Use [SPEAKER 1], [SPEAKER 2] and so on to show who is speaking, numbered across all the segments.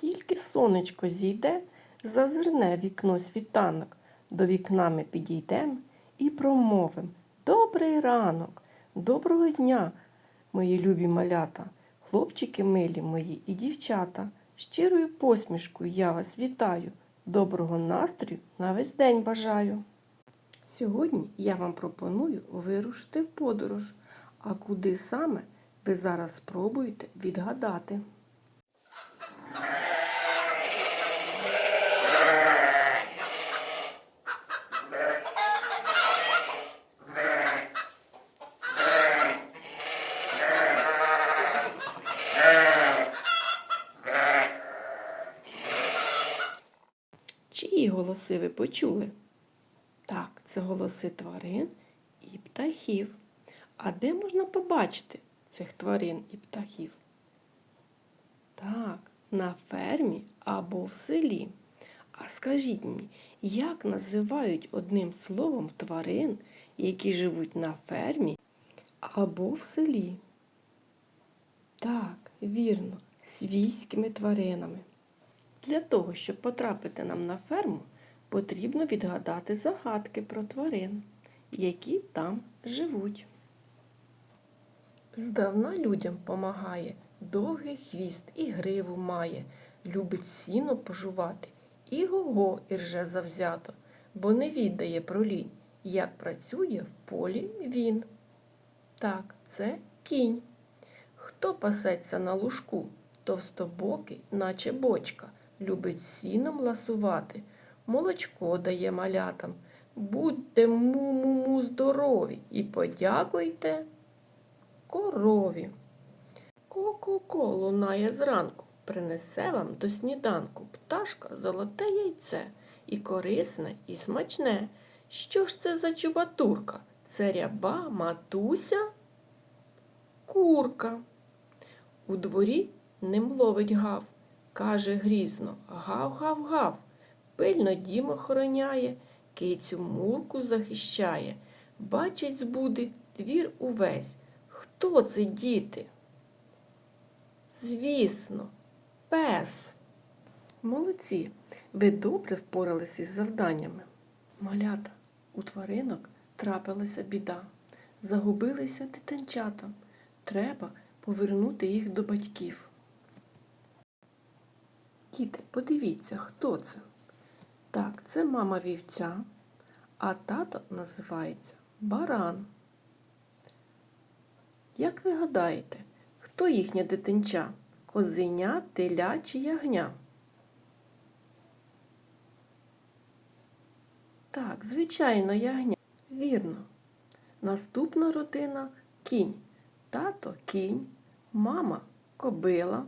[SPEAKER 1] Тільки сонечко зійде, зазирне вікно світанок. До вікна ми підійдем і промовим Добрий ранок, доброго дня, мої любі малята, хлопчики милі мої і дівчата. Щирою посмішкою я вас вітаю. Доброго настрою на весь день бажаю. Сьогодні я вам пропоную вирушити в подорож. А куди саме ви зараз спробуєте відгадати? Чиї голоси ви почули? Так, це голоси тварин і птахів. А де можна побачити цих тварин і птахів? Так, на фермі або в селі. А скажіть мені, як називають одним словом тварин, які живуть на фермі або в селі? Так, вірно, свійськими тваринами. Для того, щоб потрапити нам на ферму, потрібно відгадати загадки про тварин, які там живуть. Здавна людям помагає, довгий хвіст і гриву має, любить сіно пожувати, і го і рже завзято, бо не віддає про лінь, як працює в полі він. Так, це кінь. Хто пасеться на лужку, товстобокий, наче бочка, любить сіном ласувати, молочко дає малятам. Будьте му-му-му здорові і подякуйте корові. Ко-ко-ко лунає зранку, принесе вам до сніданку пташка золоте яйце, і корисне, і смачне. Що ж це за чубатурка? Це ряба, матуся, курка. У дворі ним ловить гав, каже грізно гав-гав-гав. Пильно дім охороняє, кицю мурку захищає. Бачить збуди двір увесь. Хто це діти? Звісно, пес. Молодці, ви добре впоралися із завданнями. Малята, у тваринок трапилася біда. Загубилися дитинчата. Треба повернути їх до батьків. Діти, подивіться, хто це? Так, це мама вівця, а тато називається баран. Як ви гадаєте, хто їхня дитинча? Козеня, теля чи ягня? Так, звичайно, ягня. Вірно. Наступна родина кінь. Тато кінь, мама кобила.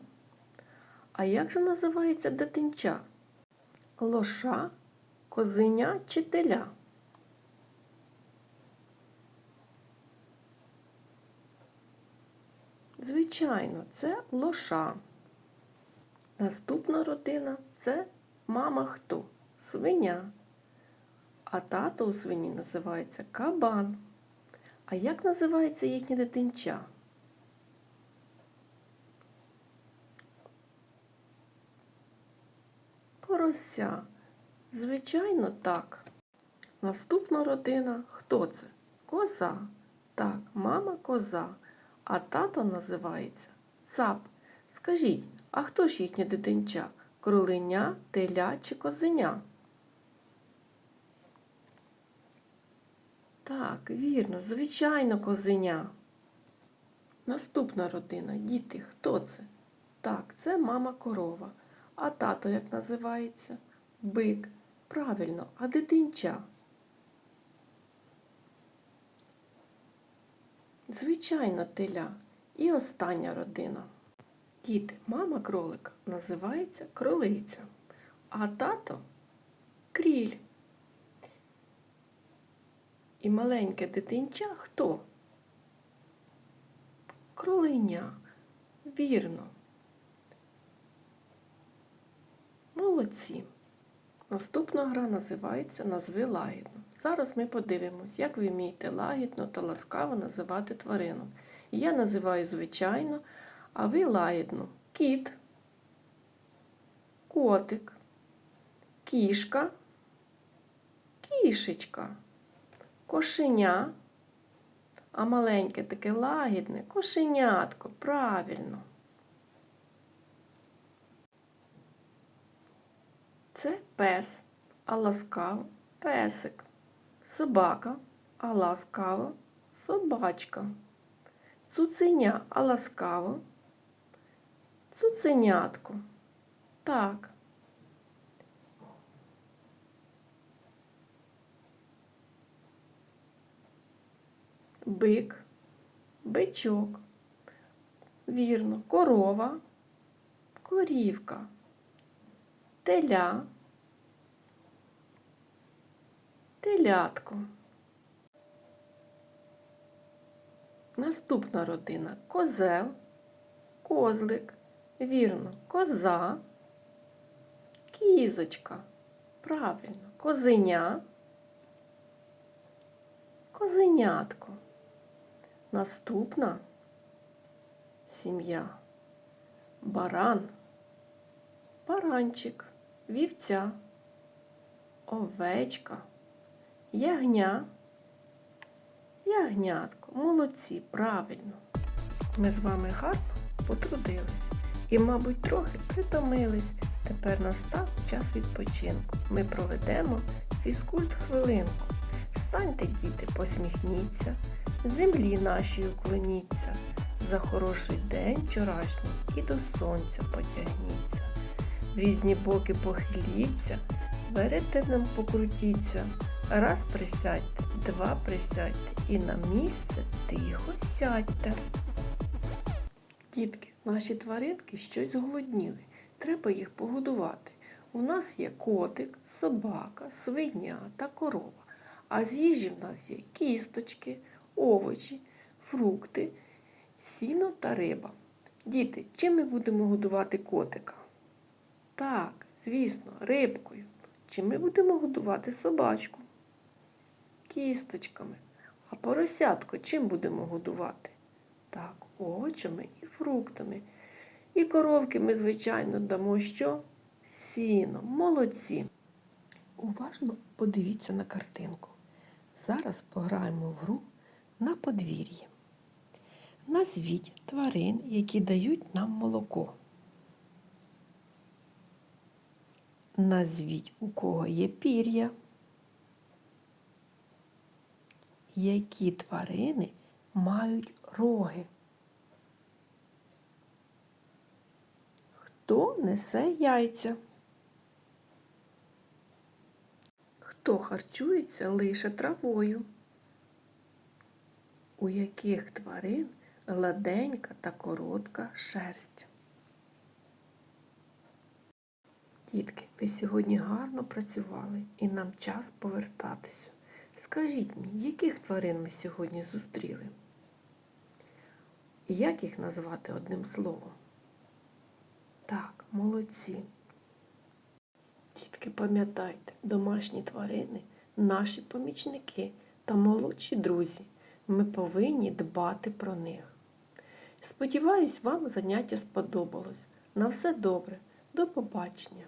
[SPEAKER 1] А як же називається дитинча? Лоша, козеня чи теля? Звичайно, це лоша. Наступна родина це мама хто? Свиня. А тато у свині називається кабан. А як називається їхнє дитинча? Порося. Звичайно, так. Наступна родина хто це? Коза. Так, мама коза. А тато називається цап. Скажіть, а хто ж їхнє дитинча? Кроленя, теля чи козеня? Так, вірно, звичайно, козеня. Наступна родина, діти, хто це? Так, це мама корова. А тато як називається? Бик. Правильно, а дитинча? Звичайно, теля. І остання родина. Діти, мама кролика називається кролиця, а тато кріль. І маленьке дитинча хто? Кролиня. Вірно. Молодці. Наступна гра називається Назви лагідно. Зараз ми подивимось, як ви вмієте лагідно та ласкаво називати тварину. Я називаю звичайно, а ви лагідно. Кіт, котик, кішка, кішечка, кошеня, а маленьке таке лагідне кошенятко, правильно. Це пес, а ласкаво песик, собака, а ласкаво собачка, цуценя, а ласкаво цуценятко. Так. Бик, бичок. Вірно, корова, корівка, теля, телятко. Наступна родина козел, козлик, вірно, коза, кізочка. Правильно, козеня, козенятко. Наступна сім'я. Баран, баранчик, вівця, овечка, ягня, ягнятко. Молодці, правильно. Ми з вами гарно потрудились і, мабуть, трохи притомились. Тепер настав час відпочинку. Ми проведемо фізкульт хвилинку. Встаньте, діти, посміхніться, землі нашій уклоніться. За хороший день вчорашній і до сонця потягніться. В різні боки похиліться, веретеном покрутіться. Раз присядьте, два присядьте і на місце тихо сядьте. Дітки, наші тваринки щось зголодніли. Треба їх погодувати. У нас є котик, собака, свиня та корова. А з їжі в нас є кісточки, овочі, фрукти, сіно та риба. Діти, чим ми будемо годувати котика? Так, звісно, рибкою. Чим ми будемо годувати собачку? Кісточками. А поросятко чим будемо годувати? Так, овочами і фруктами. І коровки ми, звичайно, дамо що? Сіно. Молодці. Уважно подивіться на картинку. Зараз пограємо в гру на подвір'ї. Назвіть тварин, які дають нам молоко. Назвіть, у кого є пір'я. Які тварини мають роги? Хто несе яйця? Хто харчується лише травою? У яких тварин гладенька та коротка шерсть? Дітки, ви сьогодні гарно працювали і нам час повертатися. Скажіть мені, яких тварин ми сьогодні зустріли? І як їх назвати одним словом? Так, молодці. Дітки, пам'ятайте, домашні тварини наші помічники та молодші друзі. Ми повинні дбати про них. Сподіваюсь, вам заняття сподобалось. На все добре. До побачення!